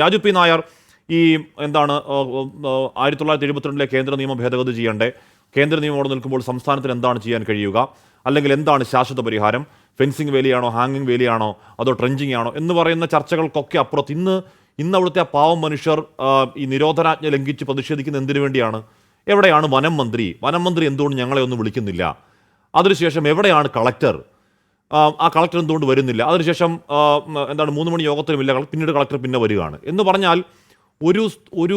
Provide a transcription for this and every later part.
Raju P Nair ഈ എന്താണ് ആയിരത്തി തൊള്ളായിരത്തി എഴുപത്തിരണ്ടിലെ കേന്ദ്ര നിയമം ഭേദഗതി ചെയ്യണ്ടേ. കേന്ദ്ര നിയമം അവിടെ നിൽക്കുമ്പോൾ സംസ്ഥാനത്തിന് എന്താണ് ചെയ്യാൻ കഴിയുക? അല്ലെങ്കിൽ എന്താണ് ശാശ്വത പരിഹാരം? ഫെൻസിങ് വേലിയാണോ ഹാങ്ങിങ് വേലിയാണോ അതോ ട്രെഞ്ചിങ് ആണോ എന്ന് പറയുന്ന ചർച്ചകൾക്കൊക്കെ അപ്പുറത്ത് ഇന്ന് ഇന്ന് അവിടുത്തെ പാവം മനുഷ്യർ ഈ നിരോധനാജ്ഞ ലംഘിച്ച് പ്രതിഷേധിക്കുന്ന എന്തിനു വേണ്ടിയാണ്? എവിടെയാണ് വനം മന്ത്രി? വനം മന്ത്രി എന്തുകൊണ്ട് ഞങ്ങളെ ഒന്നും വിളിക്കുന്നില്ല? അതിനുശേഷം എവിടെയാണ് കളക്ടർ? ആ, കളക്ടർ എന്തുകൊണ്ട് വരുന്നില്ല? അതിനുശേഷം എന്താണ് മൂന്ന് മണി യോഗത്തിലുമില്ല പിന്നീട് കളക്ടർ പിന്നെ വരികയാണ്. എന്ന് പറഞ്ഞാൽ ഒരു ഒരു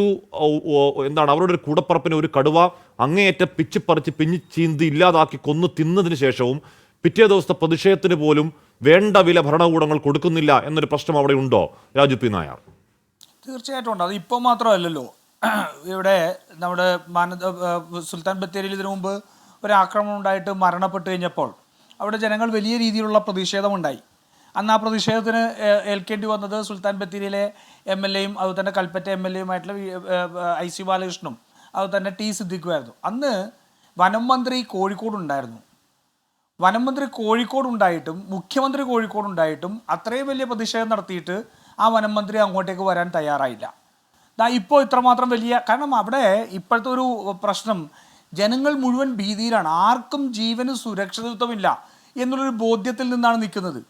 എന്താണ് അവരുടെ ഒരു കൂടപ്പറപ്പിനെ ഒരു കടുവ അങ്ങേയറ്റം പിച്ചിപ്പറിച്ച് പിഞ്ഞി ചീന്തി ഇല്ലാതാക്കി കൊന്നു തിന്നതിന് ശേഷവും പിറ്റേ ദിവസത്തെ പ്രതിഷേധത്തിന് പോലും വേണ്ട വില ഭരണകൂടങ്ങൾ കൊടുക്കുന്നില്ല എന്നൊരു പ്രശ്നം അവിടെ ഉണ്ടോ രാജു പി നായർ? തീർച്ചയായിട്ടും ഉണ്ട്. അത് ഇപ്പോൾ മാത്രമല്ലല്ലോ. ഇവിടെ നമ്മുടെ മാനദ സുൽത്താൻ ബത്തേരിയിൽ ഇതിനു മുമ്പ് ഒരു ആക്രമണം ഉണ്ടായിട്ട് മരണപ്പെട്ട് കഴിഞ്ഞപ്പോൾ അവിടെ ജനങ്ങൾ വലിയ രീതിയിലുള്ള പ്രതിഷേധമുണ്ടായി. അന്ന് ആ പ്രതിഷേധത്തിന് ഏൽക്കേണ്ടി വന്നത് സുൽത്താൻ ബത്തേരിയിലെ എം എൽ എയും അതുപോലെ തന്നെ കൽപ്പറ്റ എം എൽ എയുമായിട്ടുള്ള ഐ സി ബാലകൃഷ്ണനും അതുപോലെ തന്നെ ടി സിദ്ദിഖുമായിരുന്നു അന്ന് വനം മന്ത്രി കോഴിക്കോടുണ്ടായിരുന്നു വനം മന്ത്രി കോഴിക്കോട് ഉണ്ടായിട്ടും മുഖ്യമന്ത്രി കോഴിക്കോട് ഉണ്ടായിട്ടും അത്രയും വലിയ പ്രതിഷേധം നടത്തിയിട്ട് ആ വനം മന്ത്രി അങ്ങോട്ടേക്ക് വരാൻ തയ്യാറായില്ല. ദാ ഇപ്പോൾ ഇത്രമാത്രം വലിയ കാരണം അവിടെ ഇപ്പോഴത്തെ ഒരു പ്രശ്നം ജനങ്ങൾ മുഴുവൻ ഭീതിയിലാണ്. ആർക്കും ജീവന് സുരക്ഷിതത്വമില്ല. എന്നുള്ളൊരു ബോധ്യത്തിൽ നിന്നാണ് നിൽക്കുന്നത്.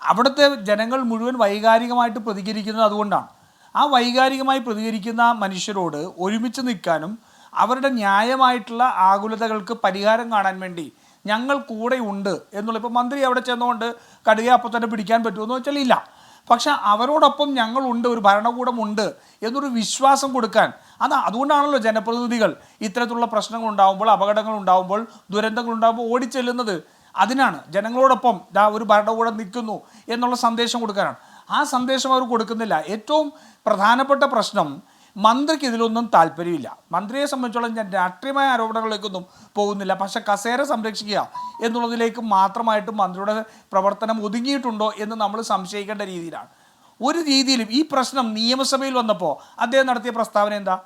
അവിടുത്തെ ജനങ്ങൾ മുഴുവൻ വൈകാരികമായിട്ട് പ്രതികരിക്കുന്നത് അതുകൊണ്ടാണ്. ആ വൈകാരികമായി പ്രതികരിക്കുന്ന മനുഷ്യരോട് ഒരുമിച്ച് നിൽക്കാനും അവരുടെ ന്യായമായിട്ടുള്ള ആകുലതകൾക്ക് പരിഹാരം കാണാൻ വേണ്ടി ഞങ്ങൾ കൂടെ ഉണ്ട് എന്നുള്ള ഇപ്പോൾ മന്ത്രി അവിടെ ചെന്നുകൊണ്ട് കടുകയെ അപ്പം തന്നെ പിടിക്കാൻ പറ്റുമെന്ന് വെച്ചാൽ ഇല്ല. പക്ഷെ അവരോടൊപ്പം ഞങ്ങളുണ്ട് ഒരു ഭരണകൂടമുണ്ട് എന്നൊരു വിശ്വാസം കൊടുക്കാൻ. അത് അതുകൊണ്ടാണല്ലോ ജനപ്രതിനിധികൾ ഇത്തരത്തിലുള്ള പ്രശ്നങ്ങൾ ഉണ്ടാകുമ്പോൾ അപകടങ്ങൾ ഉണ്ടാകുമ്പോൾ ദുരന്തങ്ങൾ ഉണ്ടാകുമ്പോൾ ഓടിച്ചെല്ലുന്നത്. അതിനാണ് ജനങ്ങളോടൊപ്പം ദാ ഒരു ഭരണകൂടം നിൽക്കുന്നു എന്നുള്ള സന്ദേശം കൊടുക്കാനാണ്. ആ സന്ദേശം അവർ കൊടുക്കുന്നില്ല. ഏറ്റവും പ്രധാനപ്പെട്ട പ്രശ്നം മന്ത്രിക്ക് ഇതിലൊന്നും താല്പര്യമില്ല. മന്ത്രിയെ സംബന്ധിച്ചോളം ഞാൻ രാഷ്ട്രീയമായ ആരോപണങ്ങളിലേക്കൊന്നും പോകുന്നില്ല. പക്ഷേ കസേര സംരക്ഷിക്കുക എന്നുള്ളതിലേക്ക് മാത്രമായിട്ട് മന്ത്രിയുടെ പ്രവർത്തനം ഒതുങ്ങിയിട്ടുണ്ടോ എന്ന് നമ്മൾ സംശയിക്കേണ്ട രീതിയിലാണ്. ഒരു രീതിയിലും ഈ പ്രശ്നം നിയമസഭയിൽ വന്നപ്പോൾ അദ്ദേഹം നടത്തിയ പ്രസ്താവന എന്താ?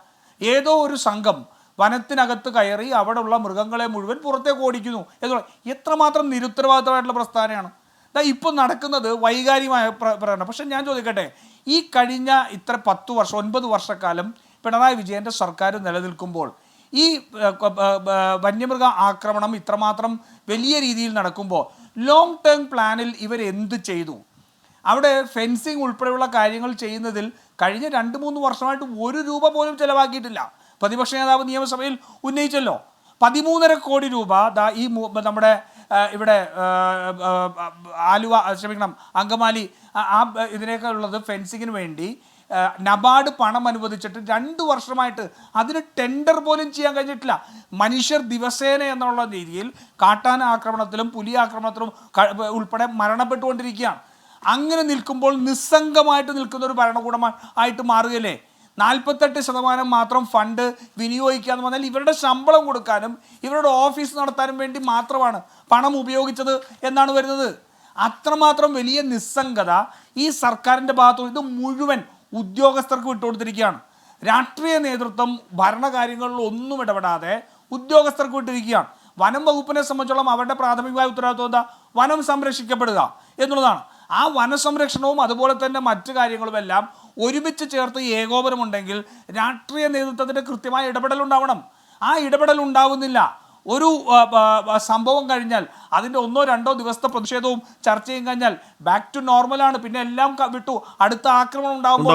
ഏതോ ഒരു സംഘം വനത്തിനകത്ത് കയറി അവിടെയുള്ള മൃഗങ്ങളെ മുഴുവൻ പുറത്തേക്ക് ഓടിക്കുന്നു എന്നുള്ള എത്രമാത്രം നിരുത്തരവാദിത്തമായിട്ടുള്ള പ്രസ്ഥാനമാണ്. ദാ ഇപ്പം നടക്കുന്നത് വൈകാരികമായ പ്ര- പ്രകടനം. പക്ഷെ ഞാൻ ചോദിക്കട്ടെ ഈ കഴിഞ്ഞ ഇത്ര പത്ത് വർഷം ഒൻപത് വർഷക്കാലം പിണറായി വിജയന്റെ സർക്കാർ നിലനിൽക്കുമ്പോൾ ഈ വന്യമൃഗ ആക്രമണം ഇത്രമാത്രം വലിയ രീതിയിൽ നടക്കുമ്പോൾ ലോങ് ടേം പ്ലാനിൽ ഇവർ എന്ത് ചെയ്തു? അവിടെ ഫെൻസിങ് ഉൾപ്പെടെയുള്ള കാര്യങ്ങൾ ചെയ്യുന്നതിൽ കഴിഞ്ഞ രണ്ട് മൂന്ന് വർഷമായിട്ട് ഒരു രൂപ പോലും ചെലവാക്കിയിട്ടില്ല. പ്രതിപക്ഷ നേതാവ് നിയമസഭയിൽ ഉന്നയിച്ചല്ലോ. പതിമൂന്നര കോടി രൂപ ദാ ഈ നമ്മുടെ ഇവിടെ ആലുവ ക്ഷമിക്കണം അങ്കമാലി ആ, ഇതിനേക്കെ ഇതിനൊക്കെ ഉള്ളത് ഫെൻസിങ്ങിന് വേണ്ടി നബാർഡ് പണം അനുവദിച്ചിട്ട് രണ്ട് വർഷമായിട്ട് അതിന് ടെൻഡർ പോലും ചെയ്യാൻ കഴിഞ്ഞിട്ടില്ല. മനുഷ്യർ ദിവസേന എന്നുള്ള രീതിയിൽ കാട്ടാന ആക്രമണത്തിലും പുലി ആക്രമണത്തിലും ഉൾപ്പെടെ മരണപ്പെട്ടുകൊണ്ടിരിക്കുകയാണ്. അങ്ങനെ നിൽക്കുമ്പോൾ നിസ്സംഗമായിട്ട് നിൽക്കുന്ന ഒരു ഭരണകൂടമായിട്ട് മാറുകയല്ലേ? നാൽപ്പത്തെട്ട് ശതമാനം മാത്രം ഫണ്ട് വിനിയോഗിക്കുക എന്ന് പറഞ്ഞാൽ ഇവരുടെ ശമ്പളം കൊടുക്കാനും ഇവരുടെ ഓഫീസ് നടത്താനും വേണ്ടി മാത്രമാണ് പണം ഉപയോഗിച്ചത് എന്നാണ് വരുന്നത്. അത്രമാത്രം വലിയ നിസ്സംഗത ഈ സർക്കാരിന്റെ ഭാഗത്തു ഇത് മുഴുവൻ ഉദ്യോഗസ്ഥർക്ക് വിട്ടുകൊടുത്തിരിക്കുകയാണ്. രാഷ്ട്രീയ നേതൃത്വം ഭരണകാര്യങ്ങളിൽ ഒന്നും ഇടപെടാതെ ഉദ്യോഗസ്ഥർക്ക് വിട്ടിരിക്കുകയാണ്. വനം വകുപ്പിനെ സംബന്ധിച്ചോളം അവരുടെ പ്രാഥമികമായ ഉത്തരവാദിത്വം എന്താ? വനം സംരക്ഷിക്കപ്പെടുക എന്നുള്ളതാണ്. ആ വനസംരക്ഷണവും അതുപോലെ തന്നെ മറ്റു കാര്യങ്ങളുമെല്ലാം ഒരുമിച്ച് ചേർത്ത് ഏകോപനമുണ്ടെങ്കിൽ രാഷ്ട്രീയ നേതൃത്വത്തിന്റെ കൃത്യമായ ഇടപെടൽ ഉണ്ടാവണം. ആ ഇടപെടൽ ഉണ്ടാവുന്നില്ല. ഒരു സംഭവം കഴിഞ്ഞാൽ അതിന്റെ ഒന്നോ രണ്ടോ ദിവസത്തെ പ്രതിഷേധവും ചർച്ചയും കഴിഞ്ഞാൽ ബാക്ക് ടു നോർമലാണ് പിന്നെ എല്ലാം വിട്ടു. അടുത്ത ആക്രമണം ഉണ്ടാകുമ്പോൾ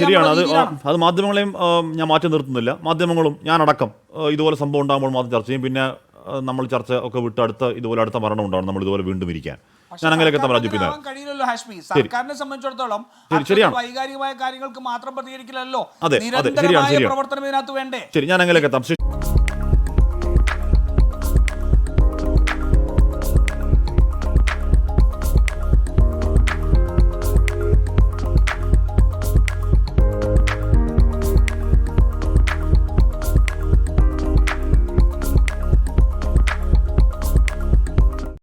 ശരിയാണ്. അത്. അത് മാധ്യമങ്ങളെയും ഞാൻ മാറ്റി നിർത്തുന്നില്ല. മാധ്യമങ്ങളും ഞാൻ അടക്കം ഇതുപോലെ സംഭവം ഉണ്ടാകുമ്പോൾ മാത്രം ചർച്ച ചെയ്യും. പിന്നെ നമ്മൾ ചർച്ച ഒക്കെ വിട്ട് അടുത്ത ഇതുപോലെ അടുത്ത മരണം ഉണ്ടാവണം. നമ്മൾ ഇതുപോലെ വീണ്ടും ഇരിക്കാൻ. ഞാൻ അങ്ങനെയൊക്കെ പിന്നെ കഴിയില്ലല്ലോ ഹാഷ്മി സർക്കാരിനെ സംബന്ധിച്ചിടത്തോളം ശരി, ശരിയാണ്. വൈകാരികമായ കാര്യങ്ങൾക്ക് മാത്രം പ്രതികരിക്കില്ലല്ലോ അതെ, അതെ, ശരിയാണ്, വേണ്ടേ ശരി ഞാൻ അങ്ങനെയൊക്കെ എത്താം.